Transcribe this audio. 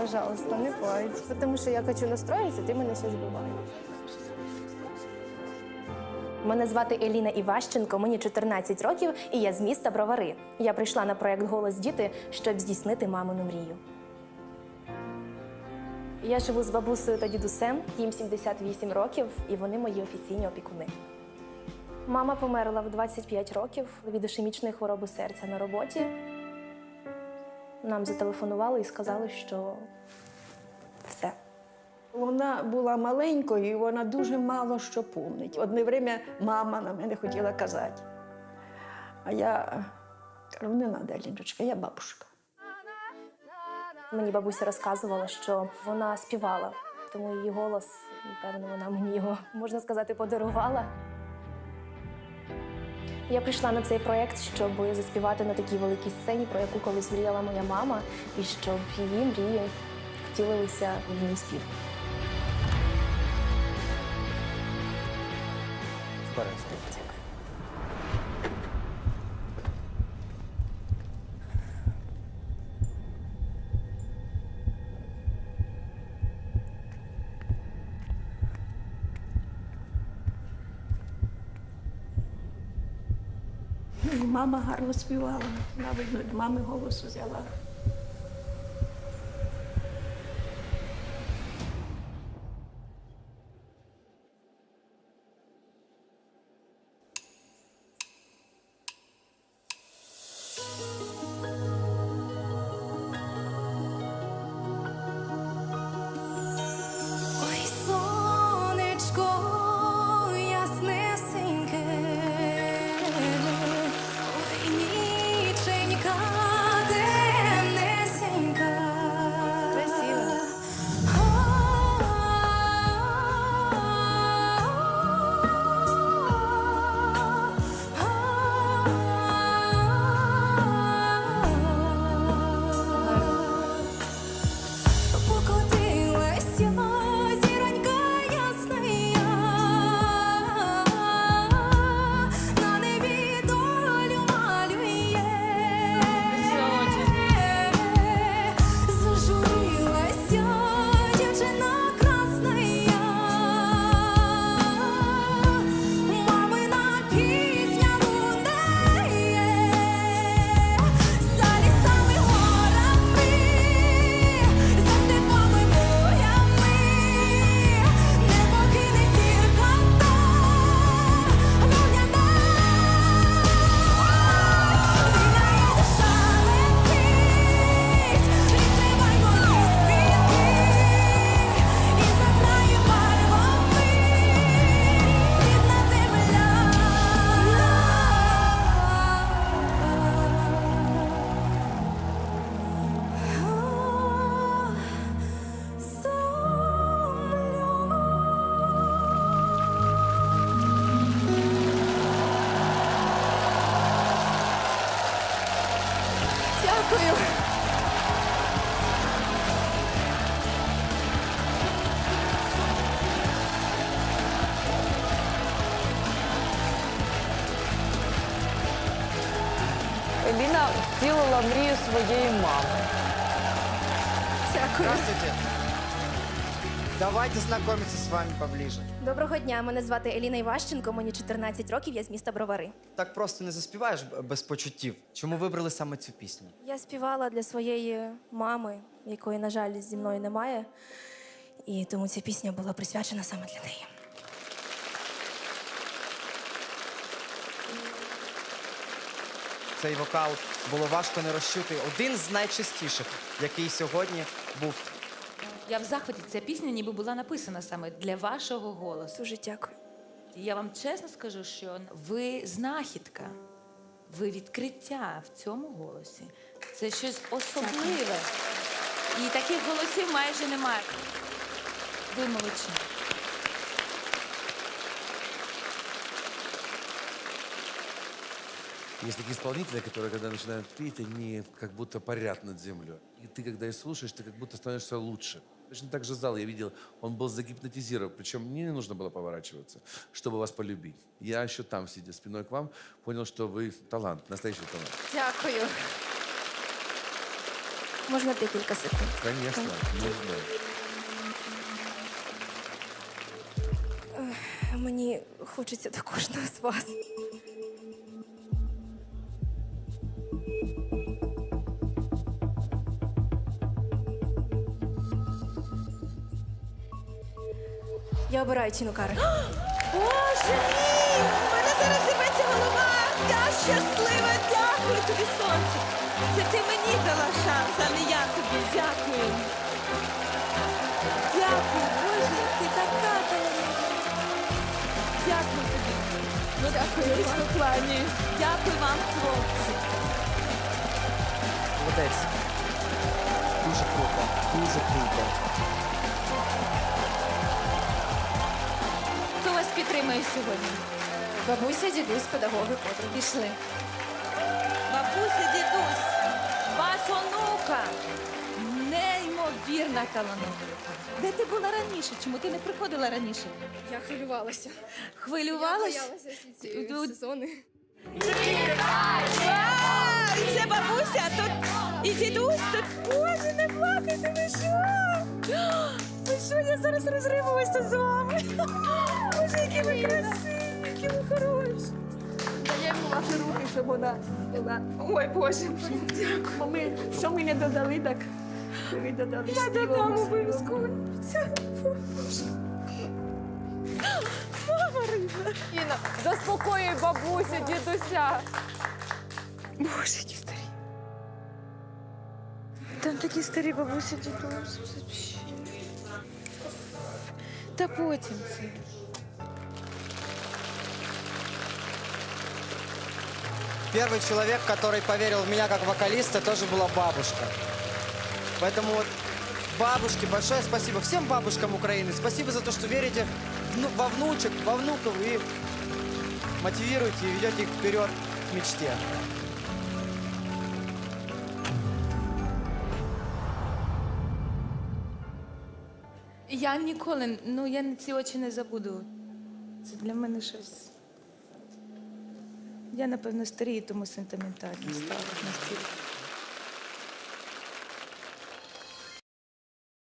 Пожалуйста, не плачь. Тому що я хочу настроїтися, ти мене ще збиваєш. Мене звати Еліна Іващенко, мені 14 років, і я з міста Бровари. Я прийшла на проект Голос діти, щоб здійснити мамину мрію. Я живу з бабусею та дідусем, їм 78 років, і вони мої офіційні опікуни. Мама померла в 25 років від ішемічної хвороби серця на роботі. Нам зателефонували і сказали, що все. Вона була маленькою, і вона дуже мало що помнить. Одне время мама на мене хотіла казати. А я кажу, не треба, Ліночка, я бабушка. Мені бабуся розказувала, що вона співала, тому її голос, певно, вона мені його, можна сказати, подарувала. Я прийшла на цей проект, щоб заспівати на такій великій сцені, про яку колись мріяла моя мама, і щоб її мрії втілилися в мій спів. Вперед. І мама гарно співала, навіть мами голос взяла. Втілила мрію своєї мами. Дякую. Здравствуйте. Давайте знакомиться с вами поближе. Доброго дня. Мене звати Еліна Іващенко, мені 14 років, я з міста Бровари. Так просто не заспіваєш б- без почуттів. Чому вибрали саме цю пісню? Я співала для своєї мами, якої, на жаль, зі мною немає. І тому ця пісня була присвячена саме для неї. Цей вокал було важко не розчути. Один з найчастіших, який сьогодні був. Я в захваті. Ця пісня ніби була написана саме для вашого голосу. Дуже дякую. Я вам чесно скажу, що ви знахідка, ви відкриття в цьому голосі. Це щось особливе. І таких голосів майже немає. Ви молодці. Есть такие исполнители, которые, когда начинают петь, они как будто парят над землей. И ты, когда их слушаешь, ты как будто становишься лучше. Точно так же зал я видел, он был загипнотизирован. Причем мне не нужно было поворачиваться, чтобы вас полюбить. Я еще там, сидя спиной к вам, понял, что вы талант, настоящий талант. Дякую. Можна декілька секунд. Конечно, нужно. Мені хочеться до кожного з вас. Я обираю Тіну Кароль. Боже мій! У мене зараз зірветься голова! Я щаслива! Дякую тобі, сонце! Це ти мені дала шанс, а не я тобі. Дякую. Дякую, Боже, ти така талановита. Дякую тобі. Ну, дякую вам. кланяюсь. Дякую вам, хлопці. Молодець. Дуже круто, дуже круто. Підтримує сьогодні? Бабуся, дідусь, педагоги, подруги. Пішли. Бабуся, дідусь, вас онука. Неймовірна талановита. Де ти була раніше? Чому ти не приходила раніше? Я хвилювалася. Хвилювалась? цієї сезони. А, і це бабуся, а тут і дідусь, тут боже, не плакайте, ви що? Ви що, я зараз розриваюся з вами. Які ви красиві, які ви хороші. Даємо ваші руки, щоб вона була. Ой, Боже, дякую. Бо ми, що ми не додали, так ви додали. Я додам обов'язково. Інна, заспокоюй бабусю, дідуся. Боже, які старі. Там такі старі бабусі, дідусь. Та потім це. Первый человек, который поверил в меня как вокалиста, тоже была бабушка. Поэтому вот бабушке большое спасибо. Всем бабушкам Украины спасибо за то, что верите вну- во внучек, во внуков и мотивируете и ведете их вперед к мечте. Я ніколи, ну я ці очі не забуду. Це для мене щось. Я, напевно, старію, тому сентиментальна стала настільки.